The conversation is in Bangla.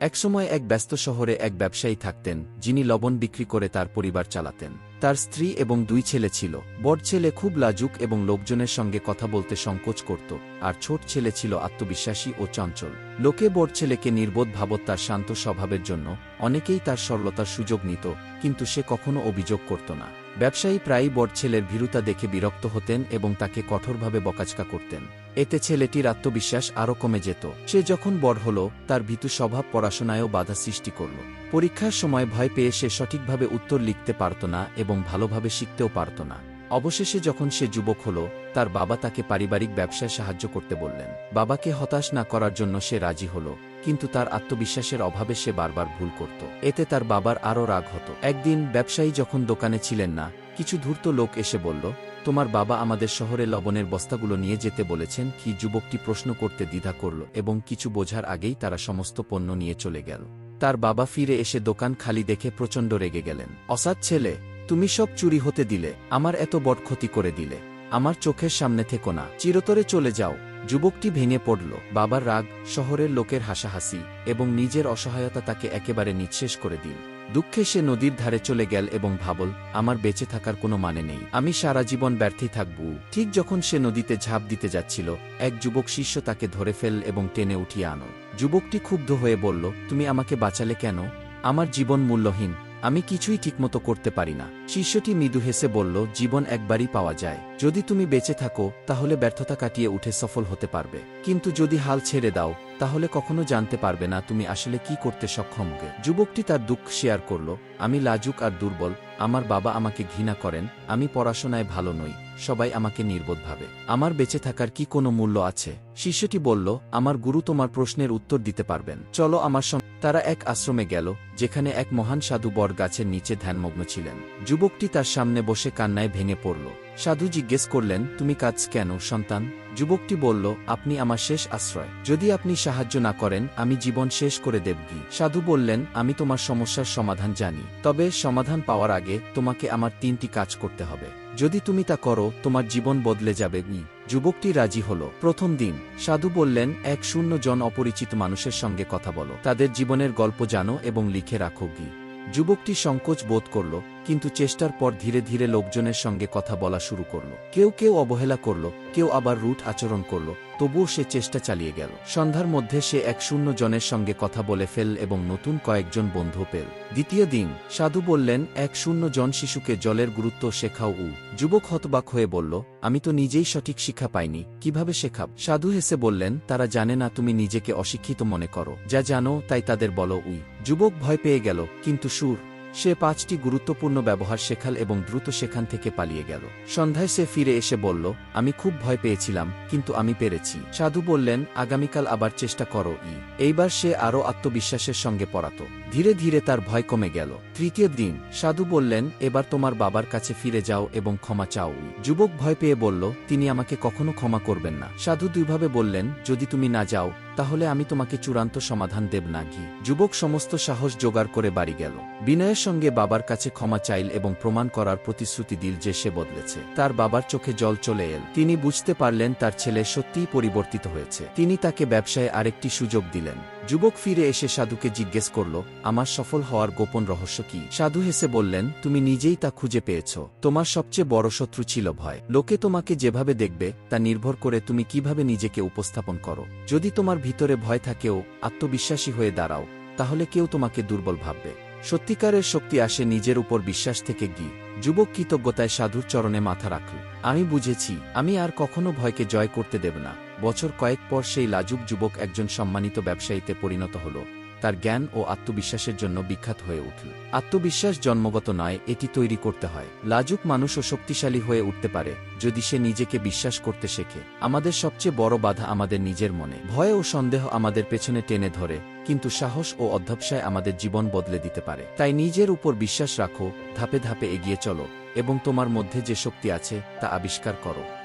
একসময় এক ব্যস্ত শহরে এক ব্যবসায়ী থাকতেন, যিনি লবণ বিক্রি করে তার পরিবার চালাতেন। তার স্ত্রী এবং দুই ছেলে ছিল। বড় ছেলে খুব লাজুক এবং লোকজনের সঙ্গে কথা বলতে সংকোচ করত, আর ছোট ছেলে ছিল আত্মবিশ্বাসী ও চঞ্চল। লোকে বড় ছেলেকে নির্বোধ ভাবত তার শান্ত স্বভাবের জন্য, অনেকেই তার সরলতার সুযোগ নিত, কিন্তু সে কখনো অভিযোগ করত না। ব্যবসায়ী প্রায়ই বড় ছেলের ভীরুতা দেখে বিরক্ত হতেন এবং তাকে কঠোরভাবে বকাচকা করতেন। এতে ছেলেটির আত্মবিশ্বাস আরও কমে যেত। সে যখন বড় হল, তার ভীতু স্বভাব পড়াশোনায়ও বাধা সৃষ্টি করল। পরীক্ষার সময় ভয় পেয়ে সে সঠিকভাবে উত্তর লিখতে পারত না এবং ভালোভাবে শিখতেও পারত না। অবশেষে যখন সে যুবক হল, তার বাবা তাকে পারিবারিক ব্যবসায় সাহায্য করতে বললেন। বাবাকে হতাশ না করার জন্য সে রাজি হল। কিন্তু তার আত্মবিশ্বাসের অভাবে সে বারবার ভুল করত। এতে তার বাবার আরও রাগ হতো। একদিন ব্যবসায়ী যখন দোকানে ছিলেন না, কিছু ধূর্ত লোক এসে বলল, তোমার বাবা আমাদের শহরে লবণের বস্তাগুলো নিয়ে যেতে বলেছেন, কি যুবকটি প্রশ্ন করতে দ্বিধা করল এবং কিছু বোঝার আগেই তারা সমস্ত পণ্য নিয়ে চলে গেল। তার বাবা ফিরে এসে দোকান খালি দেখে প্রচণ্ড রেগে গেলেন। অসাদ ছেলে, তুমি সব চুরি হতে দিলে, আমার এত বড় ক্ষতি করে দিলে, আমার চোখের সামনে থেকো না, চিরতরে চলে যাও। যুবকটি ভেঙে পড়ল, বাবার রাগ, শহরের লোকের হাসাহাসি এবং নিজের অসহায়তা তাকে একেবারে নিঃশেষ করে দিল। দুঃখে সে নদীর ধারে চলে গেল এবং ভাবল, আমার বেঁচে থাকার কোনো মানে নেই, আমি সারা জীবন ব্যর্থই থাকব। ঠিক যখন সে নদীতে ঝাঁপ দিতে যাচ্ছিল, এক যুবক শিষ্য তাকে ধরে ফেল এবং টেনে উঠিয়ে আনো যুবকটি ক্ষুব্ধ হয়ে বলল, তুমি আমাকে বাঁচালে কেন? আমার জীবন মূল্যহীন আমি কিছুই ঠিকমতো করতে পারি না। শিষ্যটি মৃদু হেসে বলল, জীবন একবারই পাওয়া যায়। যদি তুমি বেঁচে থাকো, তাহলে ব্যর্থতা কাটিয়ে উঠে সফল হতে পারবে। কিন্তু যদি হাল ছেড়ে দাও, তাহলে কখনো জানতে পারবে না তুমি আসলে কি করতে সক্ষম গে। যুবকটি তার দুঃখ শেয়ার করল, আমি লাজুক আর দুর্বল, আমার বাবা আমাকে ঘৃণা করেন, আমি পড়াশোনায় ভালো নই, সবাই আমাকে নির্বোধ ভাবে। আমার বেঁচে থাকার কি কোনো মূল্য আছে? শিষ্যটি বলল, আমার গুরু তোমার প্রশ্নের উত্তর দিতে পারবেন। চলো আমার সঙ্গে তারা এক আশ্রমে গেল, যেখানে এক মহান সাধু বর গাছের নিচে ধ্যানমগ্ন ছিলেন। যুবকটি তার সামনে বসে কান্নায় ভেঙে পড়ল। সাধু জিজ্ঞেস করলেন, তুমি কাজ কেন, সন্তান? যুবকটি বলল, আপনি আমার শেষ আশ্রয়। যদি আপনি সাহায্য না করেন, আমি জীবন শেষ করে দেবগি সাধু বললেন, আমি তোমার সমস্যার সমাধান জানি। তবে সমাধান পাওয়ার আগে তোমাকে আমার তিনটি কাজ করতে হবে। যদি তুমি তা করো, তোমার জীবন বদলে যাবে যুবকটি রাজি হল। প্রথম দিন, সাধু বললেন, এক শূন্য জন অপরিচিত মানুষের সঙ্গে কথা বলো। তাদের জীবনের গল্প জানো এবং লিখে রাখো গি। যুবকটি সংকোচ বোধ করল কিন্তু চেষ্টার পর ধীরে ধীরে লোকজনের সঙ্গে কথা বলা শুরু করল। কেউ কেউ অবহেলা করল, কেউ আবার রুট আচরণ করল, তবুও সে চেষ্টা চালিয়ে গেল। সন্ধ্যার মধ্যে সে এক শূন্য জনের সঙ্গে কথা বলে ফেল এবং নতুন কয়েকজন বন্ধু পেল। দ্বিতীয় দিন, সাধু বললেন, এক শূন্য জন শিশুকে জলের গুরুত্ব শেখাও উ। যুবক হতবাক হয়ে বলল, আমি তো নিজেই সঠিক শিক্ষা পাইনি, কীভাবে শেখাব? সাধু হেসে বললেন, তারা জানে না তুমি নিজেকে অশিক্ষিত মনে করো। যা জানো, তাই তাদের বলো উই যুবক ভয় পেয়ে গেল, কিন্তু সুর সে পাঁচটি গুরুত্বপূর্ণ ব্যবহার শেখাল এবং দ্রুত সেখান থেকে পালিয়ে গেল। সন্ধ্যায় সে ফিরে এসে বলল, আমি খুব ভয় পেয়েছিলাম, কিন্তু আমি পেরেছি। সাধু বললেন, আগামীকাল আবার চেষ্টা করো ই। এইবার সে আরও আত্মবিশ্বাসের সঙ্গে পড়াত ধীরে ধীরে তার ভয় কমে গেল। তৃতীয় দিন, সাধু বললেন, এবার তোমার বাবার কাছে ফিরে যাও এবং ক্ষমা চাও। যুবক ভয় পেয়ে বলল, তিনি আমাকে কখনো ক্ষমা করবেন না। সাধু দুইভাবে বললেন, যদি তুমি না যাও তাহলে আমি তোমাকে চূড়ান্ত সমাধান দেব না ঘি যুবক সমস্ত সাহস জোগাড় করে বাড়ি গেল। বিনয়ের সঙ্গে বাবার কাছে ক্ষমা চাইল এবং প্রমাণ করার প্রতিশ্রুতি দিল যে সে বদলেছে। তার বাবার চোখে জল চলে এল। তিনি বুঝতে পারলেন তার ছেলে সত্যিই পরিবর্তিত হয়েছে। তিনি তাকে ব্যবসায় আরেকটি সুযোগ দিলেন। যুবক ফিরে এসে সাধুকে জিজ্ঞেস করল, আমার সফল হওয়ার গোপন রহস্য কি? সাধু হেসে বললেন, তুমি নিজেই তা খুঁজে পেয়েছ। তোমার সবচেয়ে বড় শত্রু ছিল ভয়। লোকে তোমাকে যেভাবে দেখবে, তা নির্ভর করে তুমি কীভাবে নিজেকে উপস্থাপন করো। যদি তোমার ভিতরে ভয় থাকেও, আত্মবিশ্বাসী হয়ে দাঁড়াও, তাহলে কেউ তোমাকে দুর্বল ভাববে। সত্যিকারের শক্তি আসে নিজের উপর বিশ্বাস থেকে গি। যুবক কৃতজ্ঞতায় সাধুর চরণে মাথা রাখল, আমি বুঝেছি, আমি আর কখনো ভয়কে জয় করতে দেব না। বছর কয়েক পর সেই লাজুক যুবক একজন সম্মানিত ব্যবসায়ীতে পরিণত হল। তার জ্ঞান ও আত্মবিশ্বাসের জন্য বিখ্যাত হয়ে উঠল। আত্মবিশ্বাস জন্মগত নয়, এটি তৈরি করতে হয়। লাজুক মানুষও শক্তিশালী হয়ে উঠতে পারে, যদি সে নিজেকে বিশ্বাস করতে শেখে। আমাদের সবচেয়ে বড় বাধা আমাদের নিজের মনে। ভয় ও সন্দেহ আমাদের পেছনে টেনে ধরে, কিন্তু সাহস ও অধ্যবসায় আমাদের জীবন বদলে দিতে পারে। তাই নিজের উপর বিশ্বাস রাখো, ধাপে ধাপে এগিয়ে চলো, এবং তোমার মধ্যে যে শক্তি আছে, তা আবিষ্কার করো।